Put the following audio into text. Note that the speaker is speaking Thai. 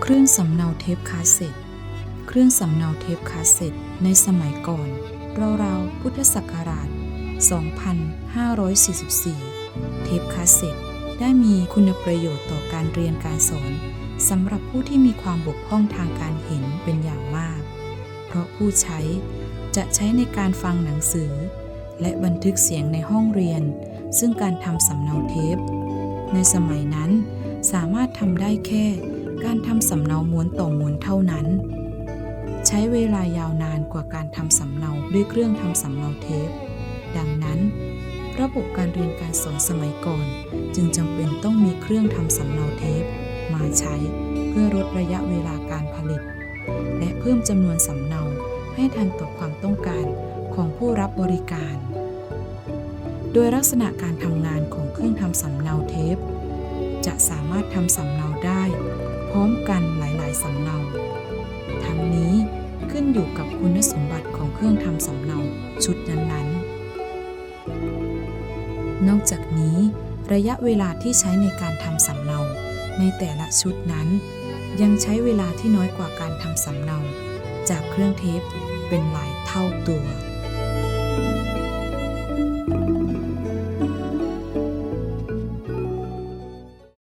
เครื่องสำเนาเทปคาสเซ็ตเครื่องสำเนาเทปคาสเซ็ตในสมัยก่อนราวๆพุทธศักราช 2544 เทปคาสเซ็ตได้มีคุณประโยชน์ต่อการเรียนการสอนสำหรับผู้ที่มีความบกพร่องทางการเห็นเป็นอย่างมาก เพราะผู้ใช้จะใช้ในการฟังหนังสือ และบันทึกเสียงในห้องเรียน ซึ่งการทำสำเนาเทป ในสมัยนั้น สามารถทำได้แค่ การทำสำเนาม้วนต่อม้วนเท่านั้น ใช้เวลายาวนานกว่าการทำสำเนาด้วยเครื่องทำสำเนาเทป ดังนั้น ระบบการเรียนการสอนสมัยก่อน จึงจำเป็นต้องมีเครื่องทำสำเนาเทป มาใช้เพื่อลดระยะเวลาการผลิต และเพิ่มจำนวนสำเนาให้ทันต่อความต้องการของผู้รับบริการ โดยลักษณะการทำงานของเครื่องทำสำเนาเทป จะสามารถทำสำเนาได้ พร้อมกันหลายๆสำเนา ทั้งนี้ขึ้นอยู่กับคุณสมบัติของเครื่องทำสำเนาชุดนั้นๆ นอกจากนี้ ระยะเวลาที่ใช้ในการทำสำเนาในแต่ละชุดนั้น ยังใช้เวลาที่น้อยกว่าการทำสำเนา จากเครื่องเทปเป็นหลายเท่าตัว